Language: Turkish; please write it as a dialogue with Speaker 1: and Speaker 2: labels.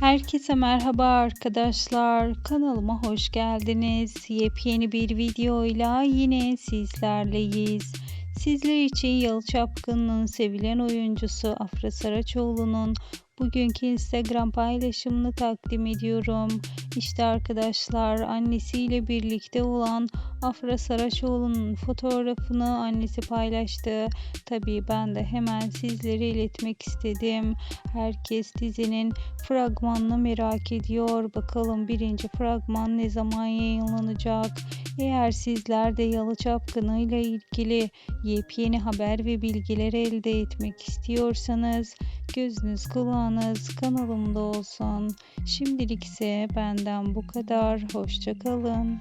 Speaker 1: Herkese merhaba arkadaşlar. Kanalıma hoş geldiniz. Yepyeni bir videoyla yine sizlerleyiz. Sizler için Yalı Çapkın'ın sevilen oyuncusu Afra Saraçoğlu'nun bugünkü Instagram paylaşımını takdim ediyorum. İşte arkadaşlar annesiyle birlikte olan Afra Saraçoğlu'nun fotoğrafını annesi paylaştı. Tabii ben de hemen sizlere iletmek istedim. Herkes dizinin fragmanını merak ediyor. Bakalım birinci fragman ne zaman yayınlanacak? Eğer sizler de Yalı Çapkını ile ilgili yepyeni haber ve bilgiler elde etmek istiyorsanız gözünüz kulağınız kanalımda olsun. Şimdilik ise benden bu kadar. Hoşçakalın.